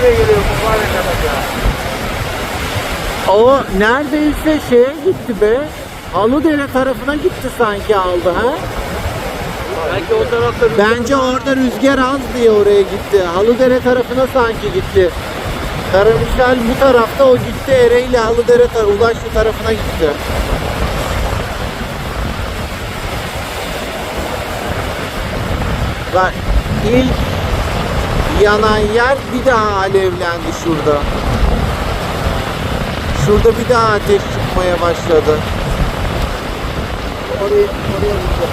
Nereye geliyor bu fare kadar ya? O neredeyse şeye gitti be. Aludere tarafına gitti sanki aldı ha. Belki o tarafta Bence orada rüzgar az diye oraya gitti. Haludere tarafına sanki gitti. Karamürsel bu tarafta o gitti Ereğli Haludere tar Ulaşlı tarafına gitti. Bak ilk yanan yer bir daha alevlendi şurada. Şurada bir daha ateş çıkmaya başladı. oraya, oraya gidecek.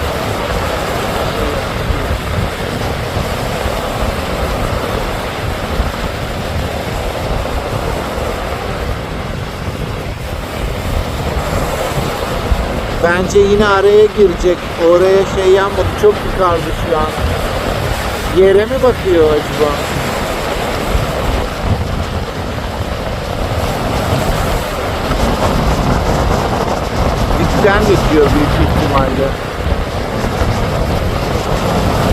Bence yine araya girecek. Oraya şey yanmadı. Çok yukarıda şu an. Yere mi bakıyor acaba? Dipten geçiyor büyük ihtimalle.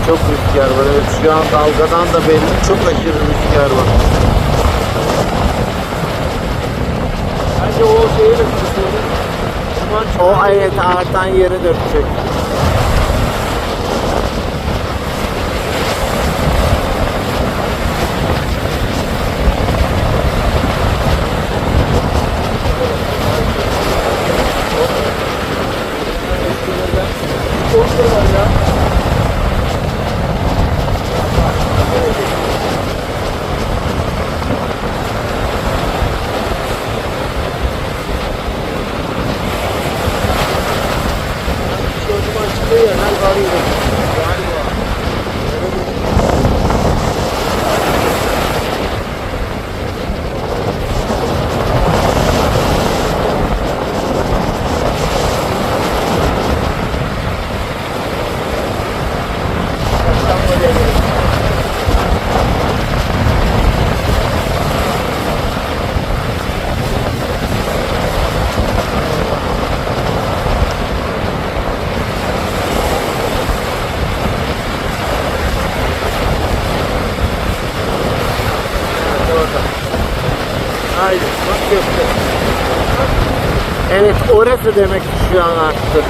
Çok rüzgar var. Evet şu an dalgadan da belli. Çok aşırı rüzgar var. Bence o şeyi de. O evet artan yere dökecek. Korkuyorlar ya. Duman çıkıyor ya, her bağırıyor. Galiba. Tam oraya geliyor. Hadi orada. Evet orası demek ki şu an arttı.